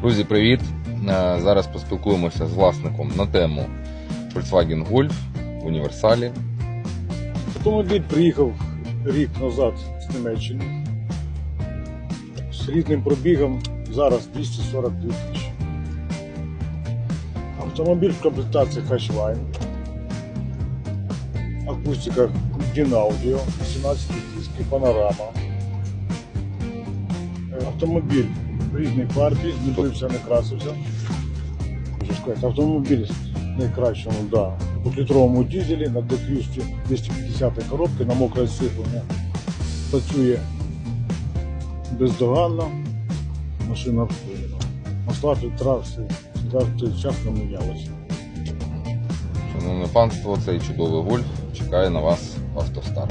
Друзі, привіт! Е, Зараз поспілкуємося з власником на тему Volkswagen Golf в універсалі. Автомобіль приїхав рік назад з Німеччини з рідним пробігом, зараз 242 тисячі. Автомобіль в комплектації Hatchline. Акустика Дінаудіо, 17 диски, панорама. Е, Автомобіль в рідній фарбі, не бився, не красився. Можу сказати, автомобіль найкращому, да, двохлітровому дізелі на D200 250 коробки на мокре сиплення. Працює бездоганно, машина обслужена. Масла траси час не мінялися. Шановне панство, цей чудовий Golf чекає на вас в автостар.